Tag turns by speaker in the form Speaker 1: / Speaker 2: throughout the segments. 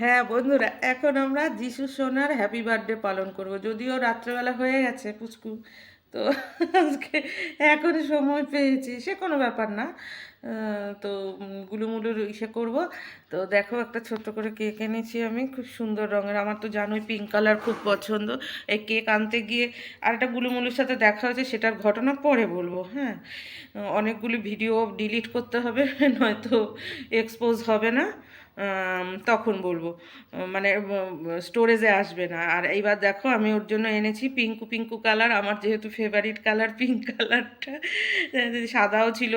Speaker 1: হ্যাঁ বন্ধুরা, এখন আমরা যিশু সোনার হ্যাপি বার্থডে পালন করব। যদিও রাত্রেবেলা হয়ে গেছে পুচকু, তো আজকে এখন সময় পেয়েছি, সে কোনো ব্যাপার না তো গুলুমুলুর ইসে করব। তো দেখো, একটা ছোট্ট করে কেক এনেছি আমি, খুব সুন্দর রঙের, আমার তো জানোই পিঙ্ক কালার খুব পছন্দ। এই কেক আনতে গিয়ে আর একটা গুলুমুলুর সাথে দেখা হয়েছে, সেটার ঘটনা পরে বলব হ্যাঁ? অনেকগুলি ভিডিও ডিলিট করতে হবে, নয়তো এক্সপোজ হবে না। তখন বলব। মানে স্টোরেজে আসবে না। আর এইবার দেখো, আমি ওর জন্য এনেছি পিঙ্কু পিঙ্কু কালার আমার যেহেতু ফেভারিট কালার পিঙ্ক কালারটা সাদাও ছিল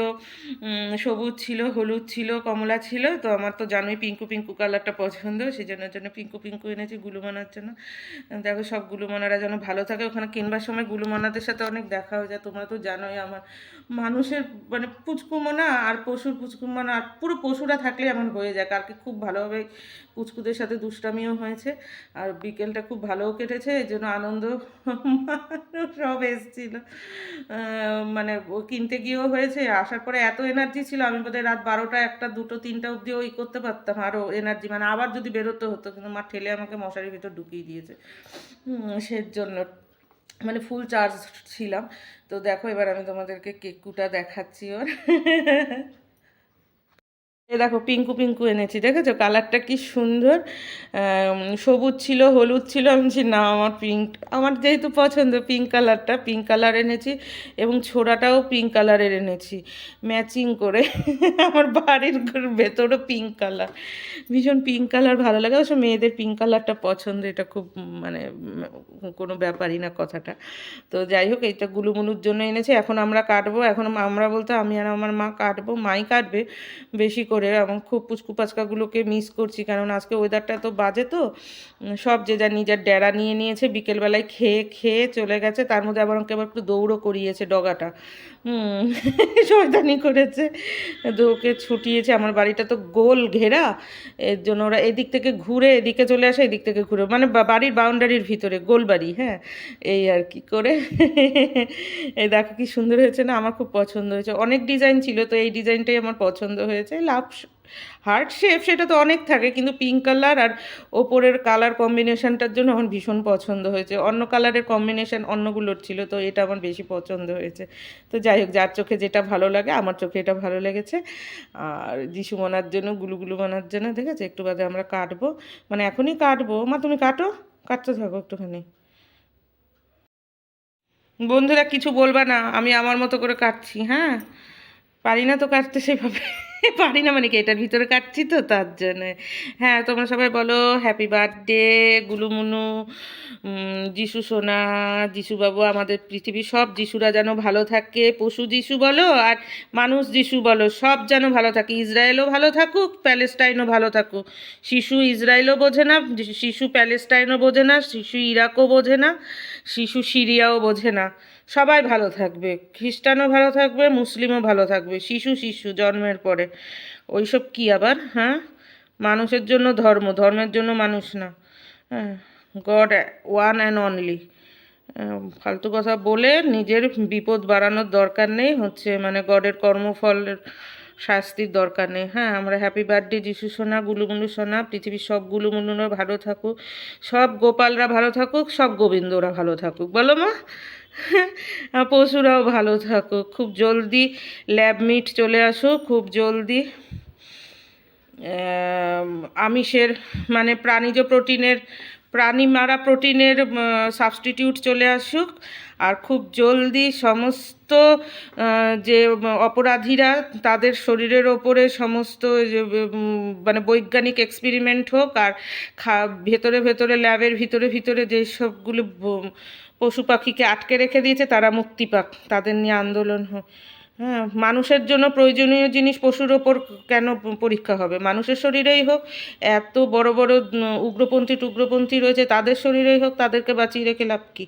Speaker 1: সবুজ ছিল, হলুদ ছিল, কমলা ছিল। তো আমার তো জানোই পিঙ্কু পিঙ্কু কালারটা পছন্দ। সেই জন্য জন্য পিঙ্কু পিঙ্কু এনেছি, গুলুমানার জন্য। দেখো, সব গুলুমানারা যেন ভালো থাকে। ওখানে কিনবার সময় গুলুমানাদের সাথে অনেক দেখা হয়ে। যায় তোমরা তো জানোই, আমার মানুষের মানে পুচকুমোনা আর পশুর পুচকুমোনা, আর পুরো পশুরা থাকলে এমন হয়ে যায়। কালকে খুব ভালোভাবে পুচকুদের সাথে দুষ্টামিও হয়েছে। আর বিকেলটা খুব ভালোও কেটেছে এই জন্য আনন্দ সব এসেছিল। মানে কিনতে গিয়েও হয়েছে, আসার পরে এত এনার্জি ছিল, আমি বোধহয় রাত বারোটা, একটা, দুটো, তিনটা অবধি ওই করতে পারতাম আরও এনার্জি মানে আবার যদি বেরোতে হতো, কিন্তু মা ঠেলে আমাকে মশারির ভিতর ঢুকিয়ে দিয়েছে। সের জন্য মানে ফুল চার্জ ছিলাম। তো দেখো, এবার আমি তোমাদেরকে কেকুটা দেখাচ্ছি ওর। এ দেখো, পিঙ্কু পিঙ্কু এনেছি, দেখেছ? কালারটা কি সুন্দর। সবুজ ছিল, হলুদ ছিল, আমি বলছি, না, আমার পিঙ্ক, আমার যেহেতু পছন্দ, পিঙ্ক কালারটা, পিঙ্ক কালার এনেছি এবং ছোড়াটাও পিঙ্ক কালারের এনেছি, ম্যাচিং করে আমার বাড়ির ভেতরও পিঙ্ক কালার। ভীষণ পিঙ্ক কালার ভালো লাগে, অবশ্য মেয়েদের পিঙ্ক কালারটা পছন্দ, এটা খুব মানে কোনো ব্যাপারই না কথাটা। তো যাই হোক, এইটা গুলুমুলুর জন্য এনেছি, এখন আমরা কাটবো, এখন আমরা বলতে আমি আর আমার মা কাটবো, মাই কাটবে, বেশি করে এবং খুব পুচকু পাচকাগুলোকে মিস করছি। কারণ আজকে ওয়েদারটা তো বাজে তো। সব যে যা নিজের ডেরা নিয়ে নিয়েছে, বিকেলবেলায় খেয়ে খেয়ে চলে গেছে। তার মধ্যে আবার আমাকে আবার একটু দৌড়ও করিয়েছে ডগাটা। শয়তানি করেছে। তো ওকে ছুটিয়েছে। আমার বাড়িটা তো গোল ঘেরা। এর জন্য ওরা এদিক থেকে ঘুরে, এদিকে চলে আসে, এদিক থেকে ঘুরে। মানে বাড়ির বাউন্ডারির ভিতরে, গোল বাড়ি হ্যাঁ? এই আর কি করে। এই দেখো কি সুন্দর হয়েছে না? আমার খুব পছন্দ হয়েছে। অনেক ডিজাইন ছিল তো এই ডিজাইনটাই আমার পছন্দ হয়েছে। লাভ হার্ট শেপ সেটা তো অনেক থাকে, কিন্তু পিঙ্ক কালার আর ওপরের কালার কম্বিনেশানটার জন্য আমার ভীষণ পছন্দ হয়েছে। অন্য কালারের কম্বিনেশান অন্যগুলোর ছিল, তো এটা আমার বেশি পছন্দ হয়েছে। তো যাই হোক, যার চোখে যেটা ভালো লাগে, আমার চোখে এটা ভালো লেগেছে। আর যিশু মনার জন্য, গুলুগুলু বানার জন্য দেখেছে একটু বাদে আমরা কাটবো। মানে এখনই কাটবো। মা, তুমি কাটো? কাটতে থাকো একটুখানি। বন্ধুরা, কিছু বলবা না, আমি আমার মতো করে কাটছি হ্যাঁ? পারি না তো কাটতে সেভাবে। পারি না মানে কি এটার ভিতরে কাটছি তো তার জন্য। হ্যাঁ তোমরা সবাই বলো হ্যাপি বার্থডে গুলুমুনু যিশু সোনা যিশু বাবু আমাদের পৃথিবীর সব যিশুরা যেন ভালো থাকে। পশু যিশু বলো, আর মানুষ যিশু বলো, সব যেন ভালো থাকে। ইসরায়েলও ভালো থাকুক, প্যালেস্টাইনও ভালো থাকুক। শিশু ইসরায়েলও বোঝে না, শিশু প্যালেস্টাইনও বোঝে না, শিশু ইরাকও বোঝে না, শিশু সিরিয়াও বোঝে না। সবাই ভালো থাকবে, খ্রিস্টানও ভালো থাকবে, মুসলিমও ভালো থাকবে, শিশু শিশু জন্মের পরে। ওইসব কি আবার হ্যাঁ? মানুষের জন্য ধর্ম, ধর্মের জন্য মানুষ না। হ্যাঁ গড ওয়ান অ্যান্ড অনলি। ফালতু কথা বলে নিজের বিপদ বাড়ানোর দরকার নেই, হচ্ছে মানে গডের কর্মফলের শাস্তির দরকার নেই। হ্যাঁ আমরা হ্যাপি বার্থডে, যিশু সোনা, গুলুমুলু সোনা, পৃথিবীর সব গুলুমুলুরা ভালো থাকুক, সব গোপালরা ভালো থাকুক, সব গোবিন্দরা ভালো থাকুক। বলো মা পশুরাও ভালো থাকুক। খুব জলদি ল্যাব মিট চলে আসুক খুব জলদি। আমিষের মানে প্রাণীজ প্রোটিনের, প্রাণী মারা প্রোটিনের সাবস্টিটিউট চলে আসুক। আর খুব জলদি সমস্ত যে অপরাধীরা তাদের শরীরের ওপরে সমস্ত মানে বৈজ্ঞানিক এক্সপেরিমেন্ট হোক আর খা, ভেতরে ভেতরে ল্যাবের ভিতরে ভিতরে যেই সবগুলো ব- পশু পাখিকে আটকে রেখে দিয়েছে, তারা মুক্তি পাক, তাদের নিয়ে আন্দোলন হোক। হ্যাঁ মানুষের জন্য প্রয়োজনীয় জিনিস পশুর ওপর কেন পরীক্ষা হবে? মানুষের শরীরেই হোক, এত বড় বড় উগ্রপন্থী টুগ্রপন্থী রয়েছে, তাদের শরীরেই হোক, তাদেরকে বাঁচিয়ে রেখে লাভ কী?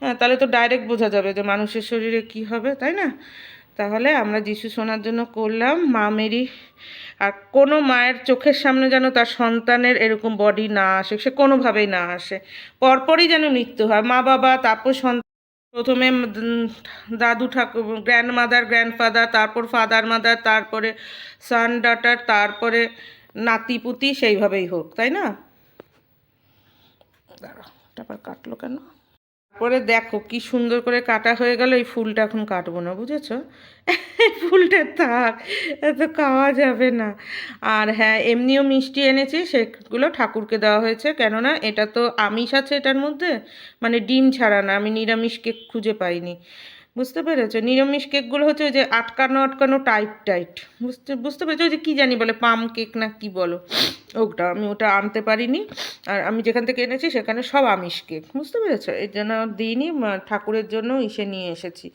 Speaker 1: হ্যাঁ তাহলে তো ডাইরেক্ট বোঝা যাবে যে মানুষের শরীরে কি হবে, তাই না? তাহলে আমরা যিশু শোনার জন্য করলাম। মা মেরি আর কোনো মায়ের চোখের সামনে যেন তার সন্তানের এরকম বডি না আসে, সে কোনোভাবেই না আসে। পরপরই যেন মৃত্যু হয়। মা বাবা, তারপর সন্তান, প্রথমে দাদু ঠাকুর গ্র্যান্ড মাদার গ্র্যান্ডফাদার তারপর ফাদার মাদার তারপরে সান ডাটার তারপরে নাতিপুতি সেইভাবেই হোক, তাই না? তারপর কাটলো কেন? পরে দেখো কি সুন্দর করে কাটা হয়ে গেল, এই ফুলটা এখন কাটবো না, বুঝেছ? ফুলটা থাক এত খাওয়া যাবে না। আর হ্যাঁ এমনিও মিষ্টি এনেছি, সেগুলো ঠাকুরকে দেওয়া হয়েছে, কেননা এটা তো আমিষ আছে এটার মধ্যে মানে ডিম ছাড়া না, আমি নিরামিষ কেক খুঁজে পাইনি। বুঝতে পেরেছ? নিরামিষ কেকগুলো হচ্ছে ওই যে আটকানো আটকানো টাইট টাইট বুঝতে বুঝতে পেরেছ? ওই যে কী জানি বলে, পাম কেক না কি বলো। ওটা আমি ওটা আনতে পারিনি। আর আমি যেখান থেকে এনেছি সেখানে সব আমিষ কেক। বুঝতে পেরেছ? এর জন্য দিইনি ঠাকুরের জন্য ইসে নিয়ে এসেছি।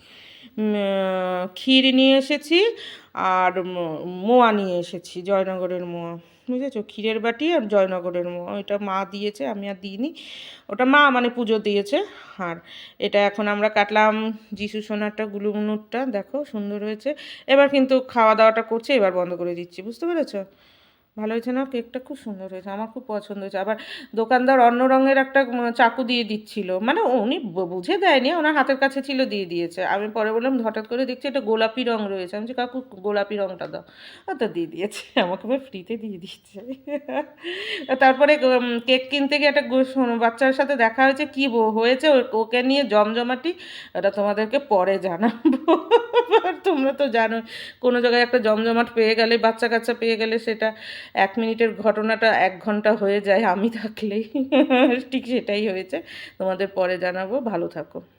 Speaker 1: ক্ষীর নিয়ে এসেছি আর মোয়া নিয়ে এসেছি, জয়নগরের মোয়া। বুঝেছ ক্ষীরের বাটি আর জয়নগরের মোয়া। ওইটা মা দিয়েছে, আমি আর দিইনি। ওটা মা মানে পুজো দিয়েছে। আর এটা এখন আমরা কাটলাম যিশু সোনারটা, গুলুমুনুরটা। দেখো, সুন্দর হয়েছে। এবার কিন্তু খাওয়া দাওয়াটা করছে, এবার বন্ধ করে দিচ্ছি। বুঝতে পেরেছ? ভালো হয়েছে না? কেকটা খুব সুন্দর হয়েছে, আমার খুব পছন্দ হয়েছে। আবার দোকানদার অন্য রঙের একটা চাকু দিয়ে দিচ্ছিল। মানে উনি বুঝে দেয়নি, ওনার হাতের কাছে ছিল দিয়ে দিয়েছে। আমি পরে বললাম, হঠাৎ করে দেখছি এটা গোলাপি রং রয়েছে। আমি কাকু, গোলাপি রংটা দাও। তো দিয়ে দিয়েছে, আমাকে আবার ফ্রিতে দিয়ে দিচ্ছে। তারপরে কেক কিনতে গিয়ে একটা বাচ্চার সাথে দেখা হয়েছে, কি হয়েছে ওকে নিয়ে জমজমাটি এটা তোমাদেরকে পরে জানাব। তোমরা তো জানো কোনো জায়গায় একটা জমজমাট পেয়ে গেলে বাচ্চা কাচ্চা পেয়ে গেলে সেটা এক মিনিটের ঘটনাটা এক ঘণ্টা হয়ে যায় আমি থাকলেই। ঠিক সেটাই হয়েছে। তোমাদের পরে জানাব। ভালো থাকো।